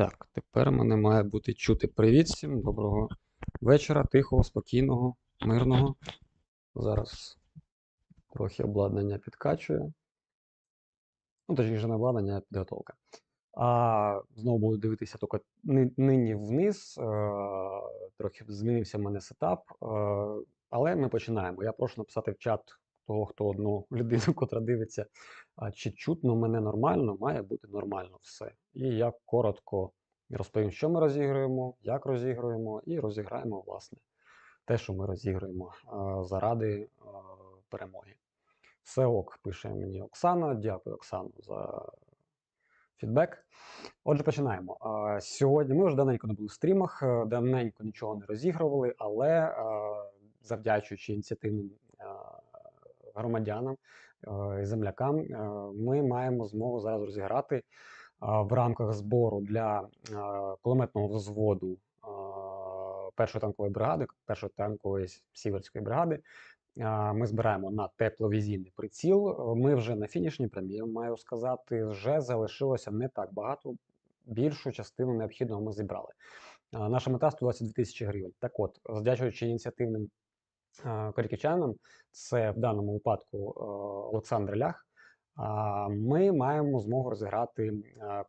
Так, тепер мене має бути чути. Привіт всім, доброго вечора, тихого, спокійного, мирного. Зараз трохи обладнання підкачує. Ну, точніше, не обладнання, а підготовка. А знову буду дивитися тільки нині вниз. е, Трохи змінився в мене сетап. е, Але ми починаємо. Я прошу написати в чат того, хто одну людину, котра дивиться, чи чутно мене нормально, має бути нормально все. І я коротко розповім, що ми розігруємо, як розігруємо, і розіграємо, власне, те, що ми розігруємо е, заради е, перемоги. Все ок, пише мені Оксана. Дякую, Оксано, за фідбек. Отже, починаємо. Сьогодні ми вже давненько не були в стрімах, е, давненько нічого не розігрували, але е, завдячуючи ініціативним е, громадянам е, і землякам, е, ми маємо змогу зараз розіграти е, в рамках збору для кулеметного взводу першої танкової бригади, першої танкової сіверської бригади. Ми збираємо на тепловізійний приціл. Ми вже на фінішній прямі, маю сказати, вже залишилося не так багато. Більшу частину необхідного ми зібрали. Наша мета 122 тисячі гривень. Так от, завдячуючи ініціативним а, харківчанам, це в даному випадку Олександр Лях. Ми маємо змогу розіграти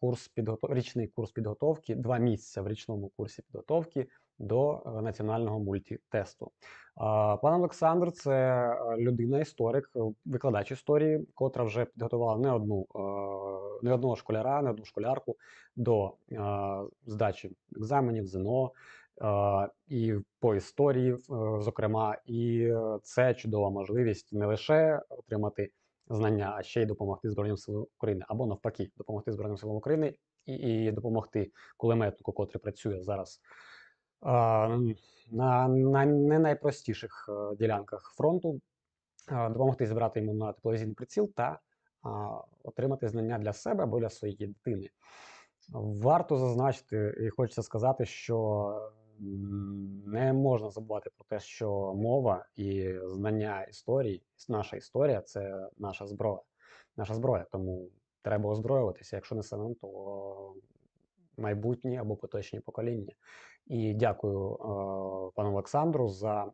курс підготов... річний курс підготовки, два місяці в річному курсі підготовки до е, національного мультитесту. Пан Олександр це е, людина, історик, е, викладач історії, котра вже підготувала не одну не одного школяра, не одну школярку до здачі екзаменів ЗНО і по історії, зокрема, і це чудова можливість не лише отримати знання, а ще й допомогти Збройним силам України, або навпаки, допомогти Збройним силам України і, і допомогти кулеметнику, котрий працює зараз а, на, на не найпростіших е, ділянках фронту, а, допомогти зібрати йому на тепловізійний приціл та а, отримати знання для себе або для своєї дитини. Варто зазначити, і хочеться сказати, що не можна забувати про те, що мова і знання історії, наша історія це наша зброя. Наша зброя, тому треба озброюватися. Якщо не самим, то майбутні або поточні покоління. І дякую е, пану Олександру за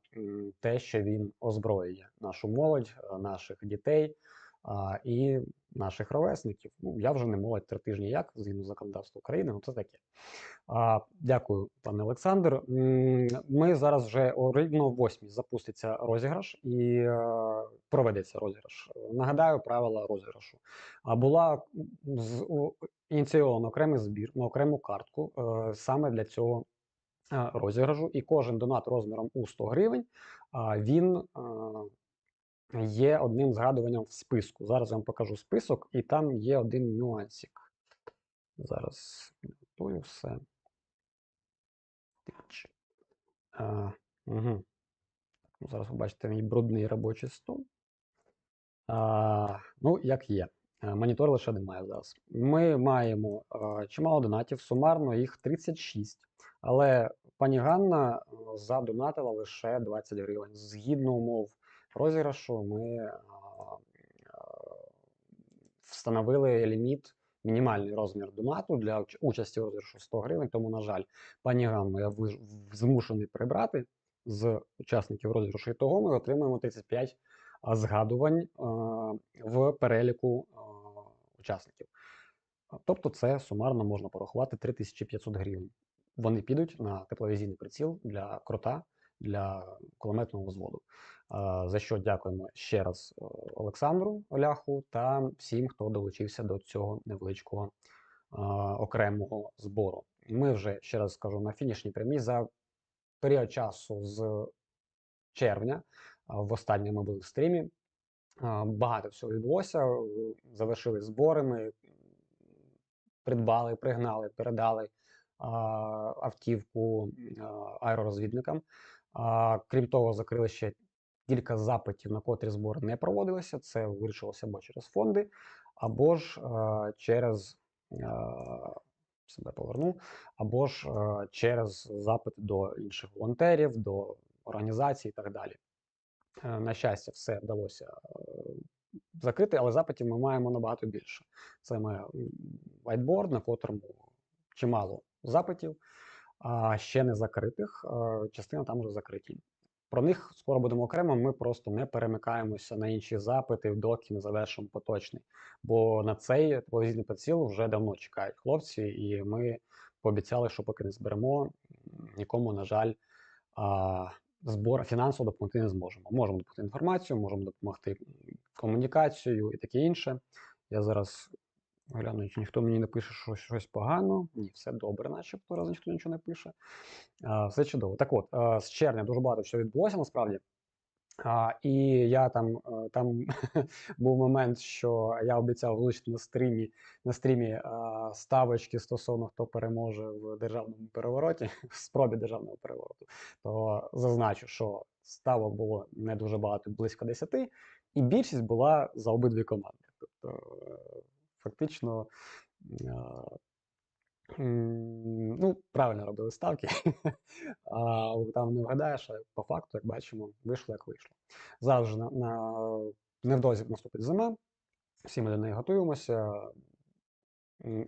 те, що він озброює нашу молодь, наших дітей а, і наших ровесників. Ну, я вже не молодь три тижні як, згідно законодавства України, ну це таке. А, дякую, пане Олександр. Ми зараз вже о рівно восьмій запуститься розіграш і е, проведеться розіграш. Нагадаю правила розіграшу. А була з- ініційовано окремий збір на окрему картку е, саме для цього е, розіграшу, і кожен донат розміром у 100 гривень а, він є одним згадуванням в списку. Зараз я вам покажу список, і там є один нюансик. Зараз готую все. А, угу. Зараз ви бачите мій брудний робочий стол. А, ну, як є. Монітор лише немає зараз. Ми маємо е, чимало донатів, сумарно їх 36. Але пані Ганна задонатила лише 20 гривень. Згідно умов розіграшу, ми встановили ліміт, мінімальний розмір донату для участі в розіграшу 100 гривень. Тому, на жаль, пані Ганну я змушений прибрати з учасників розіграшу. І того ми отримуємо 35 згадувань е, в переліку е, учасників. Тобто це сумарно можна порахувати 3500 гривень. Вони підуть на тепловізійний приціл для крота, для кулеметного взводу. За що дякуємо ще раз е, Олександру Оляху та всім, хто долучився до цього невеличкого окремого збору. Ми вже ще раз скажу на фінішній прямій за період часу з червня. В останньому були в стрімі. Багато всього відбулося. Завершили збори. Придбали, пригнали, передали автівку аеророзвідникам. Крім того, закрили ще кілька запитів, на котрі збори не проводилися. Це вирішилося або через фонди, або ж через себе поверну, або ж через запит до інших волонтерів, до організацій і так далі. Е, На щастя, все вдалося е, закрити, але запитів ми маємо набагато більше. Це має whiteboard, на котрому чимало запитів, а ще не закритих. Частина там вже закриті. Про них скоро будемо окремо. Ми просто не перемикаємося на інші запити, доки не завершимо поточний. Бо на цей телевізійний приціл вже давно чекають хлопці, і ми пообіцяли, що поки не зберемо, нікому, на жаль, збор фінансово допомогти не зможемо. Можемо допомогти інформацію, можемо допомогти м, комунікацією і таке інше. Я зараз гляну, ніхто мені не пише що щось погано. Ні, все добре, начебто, раз ніхто нічого не пише. А, все чудово. Так от, а, з червня дуже багато що відбулося насправді. А, і я там, е, там був момент, що я обіцяв влучити на стрімі, на стрімі а, ставочки стосовно хто переможе в державному перевороті, в спробі державного перевороту. То зазначу, що ставок було не дуже багато, близько 10, і більшість була за обидві команди. Тобто, е, фактично. Ну, правильно робили ставки. А там не вгадаєш, а по факту, як бачимо, вийшло як вийшло. Зараз же на, на невдовзі наступить зима, всі ми до неї готуємося.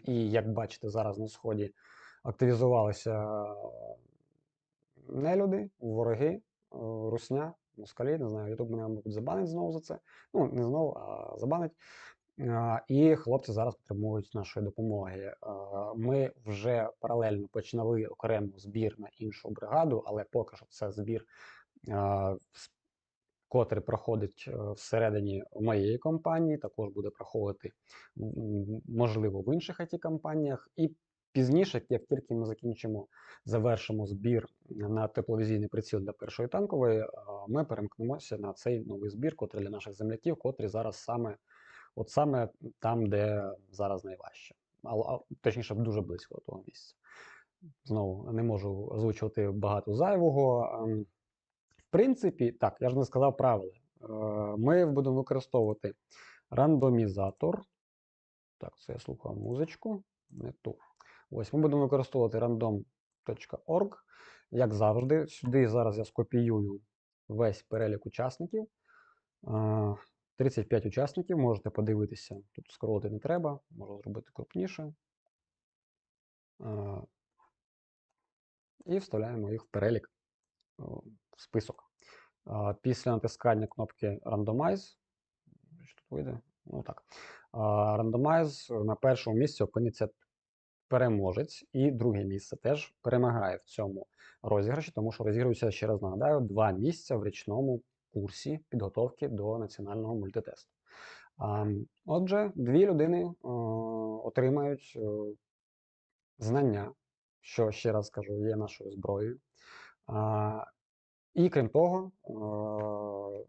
І як бачите, зараз на сході активізувалися нелюди, вороги, е, русня, москалі, не знаю, Ютуб мене, мабуть, забанить знову за це. Ну, не знову, а забанить. І хлопці зараз потребують нашої допомоги. Ми вже паралельно починали окремо збір на іншу бригаду, але поки що це збір, котрий проходить е, всередині моєї компанії, також буде проходити можливо в інших it компаніях І пізніше, як тільки ми закінчимо, завершимо збір на тепловізійний приціл для першої танкової, ми перемкнемося на цей новий збір, котрий для наших земляків, котрий зараз саме От саме там, де зараз найважче. А, точніше, дуже близько до того місця. Знову не можу озвучувати багато зайвого. Ем, В принципі, так, я ж не сказав правила. Е, Ми будемо використовувати рандомізатор. Так, це я слухав музичку. Не ту. Ось ми будемо використовувати random.org. Як завжди, сюди зараз я скопіюю весь перелік учасників. Е, 35 учасників, можете подивитися. Тут скролити не треба, можу зробити крупніше. Е, І вставляємо їх в перелік в список. Е, Після натискання кнопки Randomize, що тут вийде? Ну так. Е, Randomize на першому місці опиниться переможець, і друге місце теж перемагає в цьому розіграші, тому що розігрується, ще раз нагадаю, два місця в річному курсі підготовки до національного мультитесту. Отже, дві людини е, отримають е, знання, що ще раз кажу, є нашою зброєю. І крім того, е,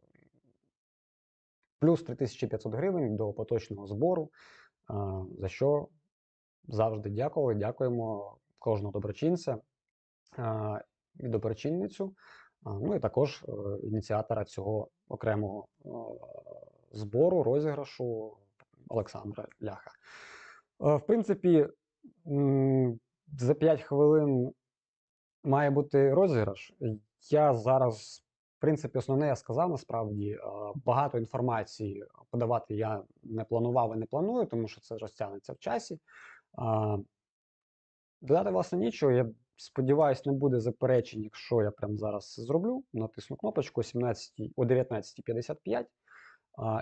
плюс 3500 гривень до поточного збору, за що завжди дякували. Дякуємо кожного доброчинця і доброчинницю. Ну і також е, ініціатора цього окремого е, збору, розіграшу Олександра Ляха. Е, В принципі, за 5 хвилин має бути розіграш. Я зараз, в принципі, основне я сказав насправді. Багато інформації подавати я не планував і не планую, тому що це розтягнеться в часі. Додати, власне, нічого. Я сподіваюся, не буде заперечень, якщо я прямо зараз зроблю. Натисну кнопочку о 17, о 19.55,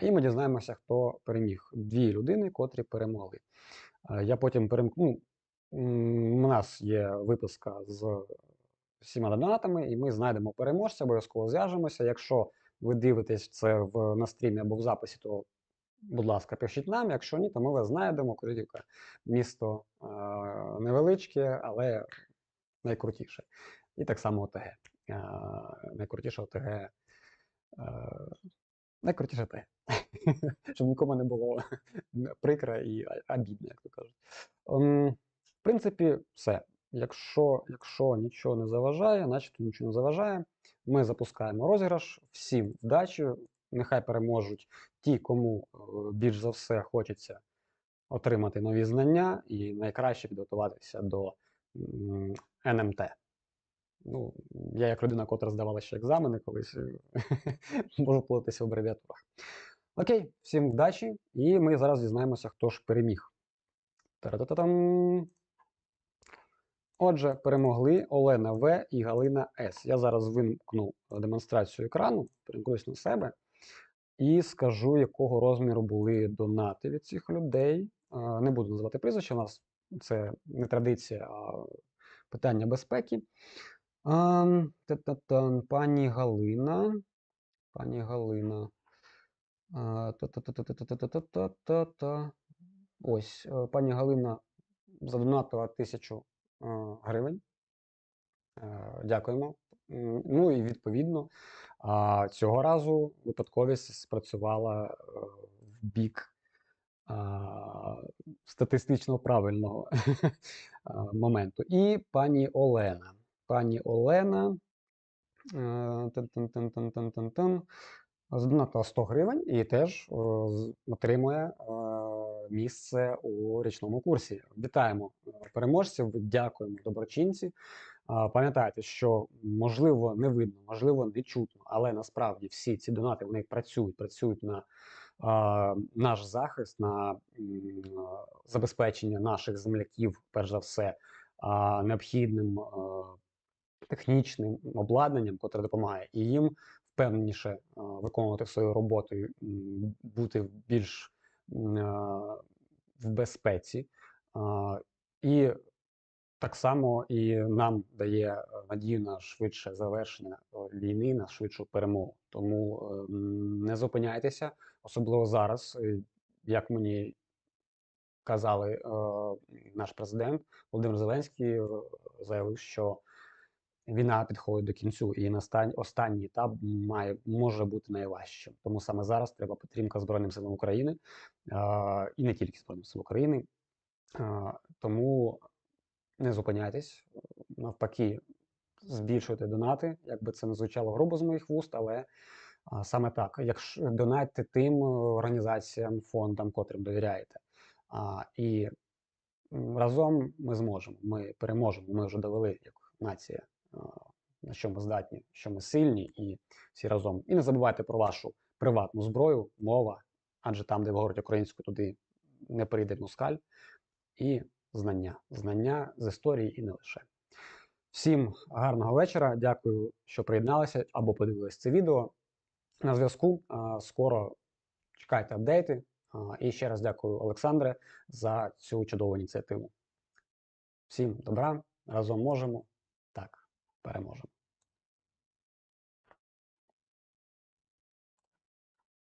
і ми дізнаємося, хто переміг. Дві людини, котрі перемогли. Я потім перемкну. У нас є виписка з всіма донатами, і ми знайдемо переможця, обов'язково зв'яжемося. Якщо ви дивитесь це в, на стрімі або в записі, то будь ласка, пишіть нам. Якщо ні, то ми вас знайдемо. Курилівка місто невеличке, але найкрутіше. І так само ОТГ. Найкрутіше ОТГ. Найкрутіше ОТГ. Щоб нікому не було прикро і обідно, як то кажуть. Ем, в принципі, все. Якщо, якщо нічого не заважає, начебто нічого не заважає, ми запускаємо розіграш. Всім вдачі. Нехай переможуть ті, кому е, більш за все хочеться отримати нові знання і найкраще підготуватися до НМТ. Ну, я як людина, котра здавала ще екзамени колись, е, можу плутатися в абревіатурах. Окей, всім вдачі, і ми зараз дізнаємося, хто ж переміг. Та-ра-та-та-там. Отже, перемогли Олена В і Галина С. Я зараз вимкну демонстрацію екрану, перемкнусь на себе і скажу, якого розміру були донати від цих людей. Е, Не буду називати прізвища, у нас це не традиція, а питання безпеки. Пані Галина. Пані Галина. Ось, е, пані Галина задонатила тисячу е, гривень. Е, Дякуємо. Ну і відповідно, цього разу випадковість спрацювала в бік статистично правильного моменту. І пані Олена. Пані Олена. е, 100 гривень і теж е, отримує е, місце у річному курсі. Вітаємо переможців, дякуємо доброчинці. Пам'ятайте, що можливо не видно, можливо не чутно, але насправді всі ці донати вони працюють, працюють на наш захист, на забезпечення наших земляків, перш за все, необхідним технічним обладнанням, котре допомагає, і їм впевненіше виконувати свою роботу, бути більш в безпеці. І так само і нам дає е, надію на швидше завершення е, війни, на швидшу перемогу. Тому е, не зупиняйтеся, особливо зараз, е, як мені казали, наш президент Володимир Зеленський заявив, що війна підходить до кінцю, і останній етап має може бути найважчим. Тому саме зараз треба підтримка Збройним силам України і не тільки Збройним силам України. Тому не зупиняйтесь, навпаки, збільшуйте донати, як би це не звучало грубо з моїх вуст, але а, саме так. Якщо донатьте тим е, організаціям, фондам, котрим довіряєте. А, і разом ми зможемо, ми переможемо. Ми вже довели як нація, а, на що ми здатні, що ми сильні, і всі разом. І не забувайте про вашу приватну зброю, мова, адже там, де ви говорите українською, туди не прийде москаль. І знання, знання з історії і не лише. Всім гарного вечора. Дякую, що приєдналися або подивились це відео. На зв'язку. Скоро чекайте апдейти. І ще раз дякую, Олександре, за цю чудову ініціативу. Всім добра, разом можемо. Так, переможемо.